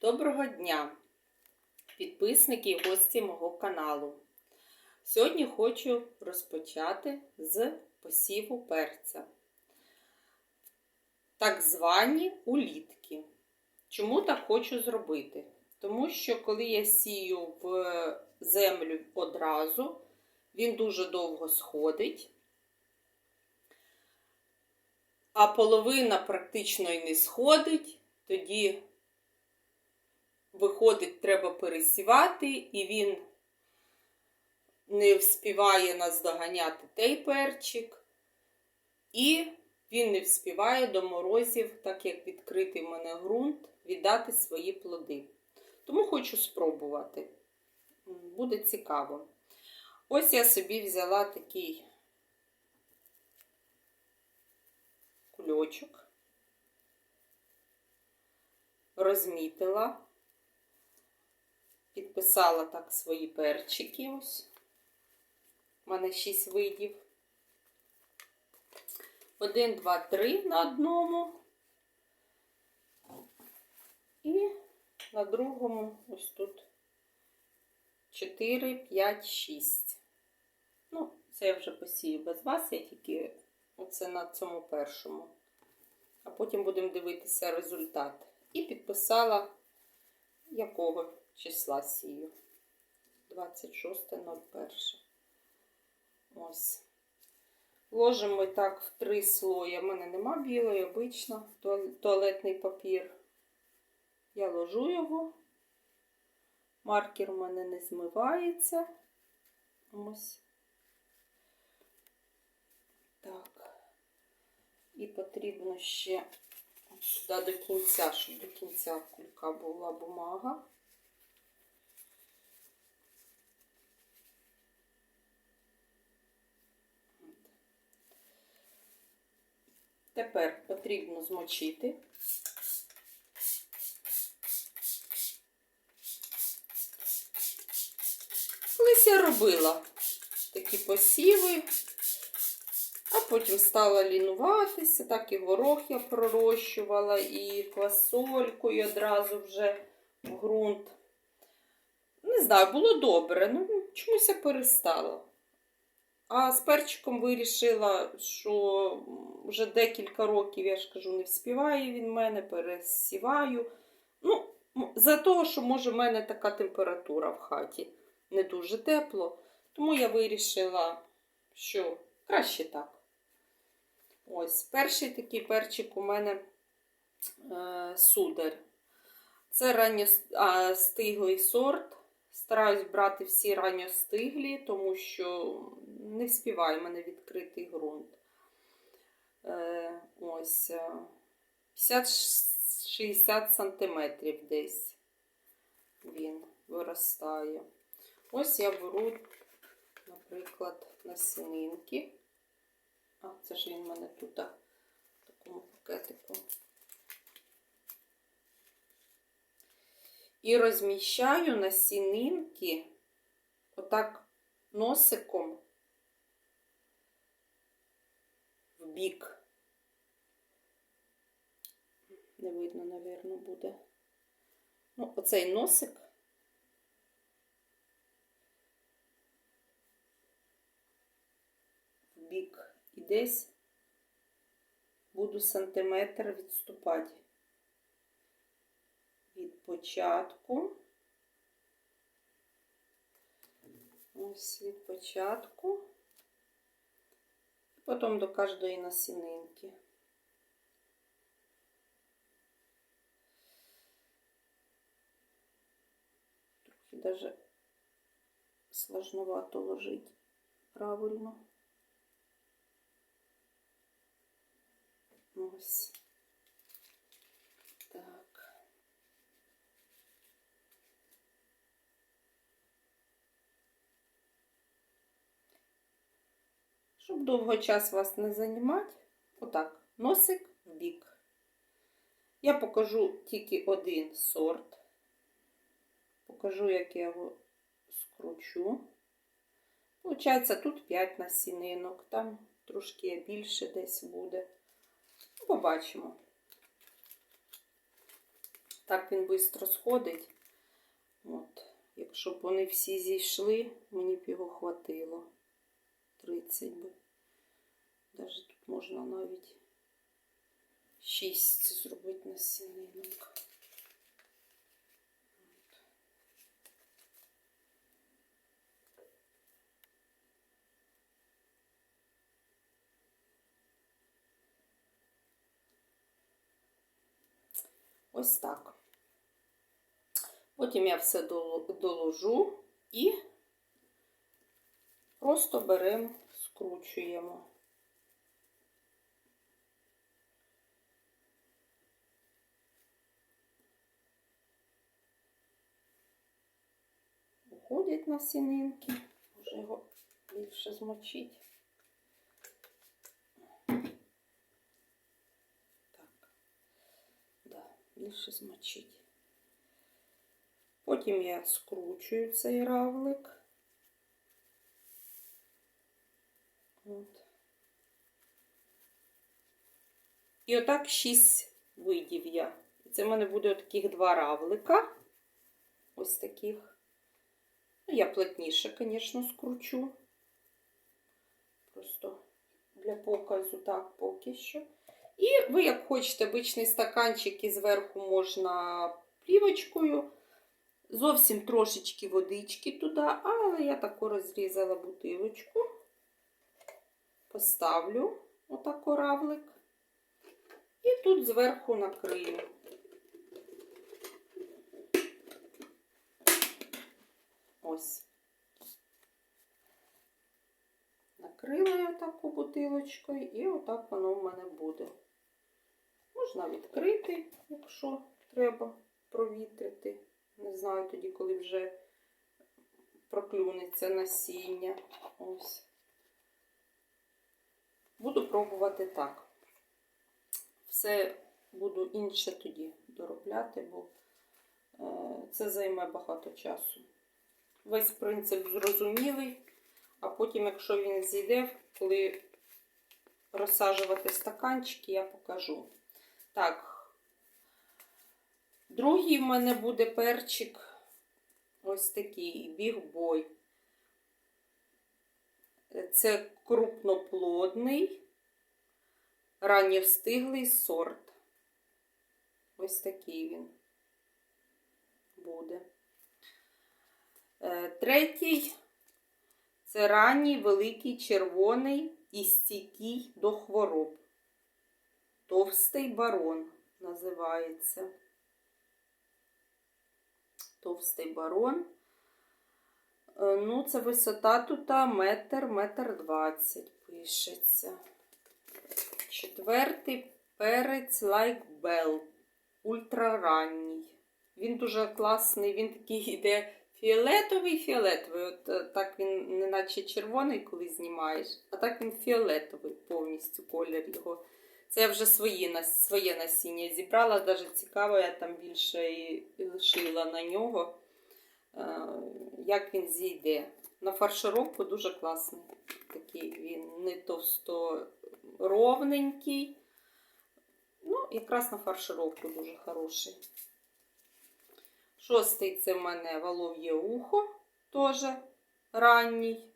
Доброго дня, підписники і гості мого каналу. Сьогодні хочу розпочати з посіву перця. Так звані улітки. Чому так хочу зробити? Тому що коли я сію в землю одразу, він дуже довго сходить, а половина практично і не сходить, тоді виходить, треба пересівати, і він не вспіває наздоганяти той перчик, і він не вспіває до морозів, так як відкритий в мене ґрунт, віддати свої плоди. Тому хочу спробувати. Буде цікаво. Ось я собі взяла такий кульочок, розмітила, підписала так свої перчики. Ось. У мене 6 видів. Один, два, три на одному. І на другому ось тут 4, 5, 6. Ну, це я вже посію без вас, я тільки оце на цьому першому. А потім будемо дивитися результат. І підписала, якого числа сію. 26.01. Ось. Ложимо так в три слої. У мене нема білої, обично, туалетний папір. Я ложу його. Маркер у мене не змивається. Ось. Так. І потрібно ще сюди до кінця, щоб до кінця кулька була бумага. Тепер потрібно змочити. Колись я робила такі посіви, а потім стала лінуватися, так і горох я пророщувала, і квасольку, і одразу вже в ґрунт. Не знаю, було добре, ну чомусь я перестала. А з перчиком вирішила, що вже декілька років, я ж кажу, не вспіває він мене, пересіваю. Ну, за того, що може в мене така температура в хаті не дуже тепло. Тому я вирішила, що краще так. Ось, перший такий перчик у мене е, судар. Це ранньостиглий сорт. Стараюсь брати всі ранньостиглі, тому що не вспіває мене відкритий ґрунт. Е, ось 50-60 сантиметрів десь він виростає. Ось я беру, наприклад, насінинки. А, це ж він в мене тут в такому пакетику. І розміщаю насінинки отак носиком в бік. Не видно, напевно, буде. Ну, оцей носик. В бік і десь буду сантиметр відступати від початку. Ось від початку. І потім до кожної насінинки. Трохи даже сложновато ложить правильно. Ось. Так. Щоб довго час вас не займати, отак, носик в бік. Я покажу тільки один сорт. Покажу, як я його скручу. Получається, тут 5 насінинок, там трошки більше десь буде. Побачимо. Так він швидко сходить. От. Якщо б вони всі зійшли, мені б його хватило. 30 би. Навіть тут можна навіть 6 зробити на сінинок. Ось так. Потім я все доложу і просто беремо, скручуємо. Уходять на сінинки, може його більше змочити. Так, більше змочить. Потім я скручую цей равлик. От. І отак шість видів я. І це в мене буде таких два равлика. Ось таких. Ну, я плотніше, звісно, скручу. Просто для показу так поки що. І ви, як хочете, обичний стаканчик і зверху можна плівочкою. Зовсім трошечки водички туди, але я тако розрізала бутилочку. Поставлю отако равлик. І тут зверху накрию. Ось. Накрила я таку бутилочкою, і отак воно в мене буде. Можна відкрити, якщо треба провітрити. Не знаю тоді, коли вже проклюнеться насіння. Ось. Буду пробувати так. Все буду інше тоді доробляти, бо е, це займе багато часу. Весь принцип зрозумілий, а потім, якщо він зійде, коли розсаджувати стаканчики, я покажу. Так, Другий в мене буде перчик ось такий бігбой. Це крупноплодний, ранньовстиглий сорт. Ось такий він буде. Е, Третій це ранній великий червоний і стійкий до хвороб. Товстий барон називається товстий барон. Е, Ну, це висота тут метр, метр двадцять пишеться. Четвертий перець Like Bell. Ультраранній. Він дуже класний, він такий йде фіолетовий-фіолетовий. От е, так він не наче червоний, коли знімаєш, а так він фіолетовий повністю колір його. Це я вже свої, своє насіння зібрала, навіть цікаво, я там більше і лишила на нього, як він зійде. На фаршировку дуже класний. Такий він не товсто ровненький. Ну, якраз на фаршировку дуже хороший. Шостий це в мене волов'є ухо, теж ранній.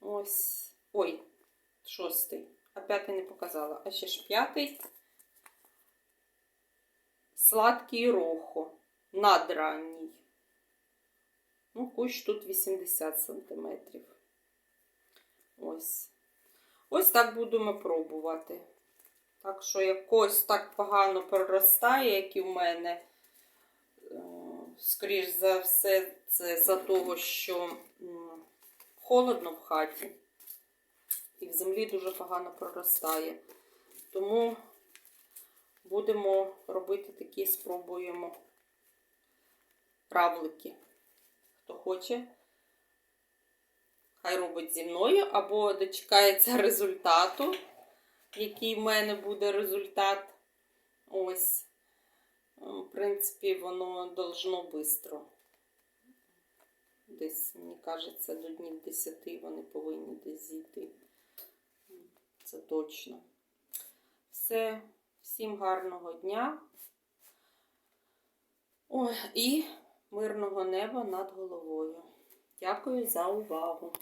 Ось. Ой, шостий. А п'ятий не показала. А ще ж п'ятий. Сладкий рохо. Надранній. Ну, кущ тут 80 сантиметрів. Ось. Ось так будемо пробувати. Так що якось так погано проростає, як і в мене. Е, Скоріш за все, це за того, що холодно в хаті і в землі дуже погано проростає. Тому будемо робити такі, спробуємо равлики. Хто хоче, хай робить зі мною, або дочекається результату, який в мене буде результат. Ось, в принципі, воно должно швидко. Десь, мені кажеться, до днів 10 вони повинні десь зійти. Це точно. Все, всім гарного дня. Ой, і мирного неба над головою. Дякую за увагу.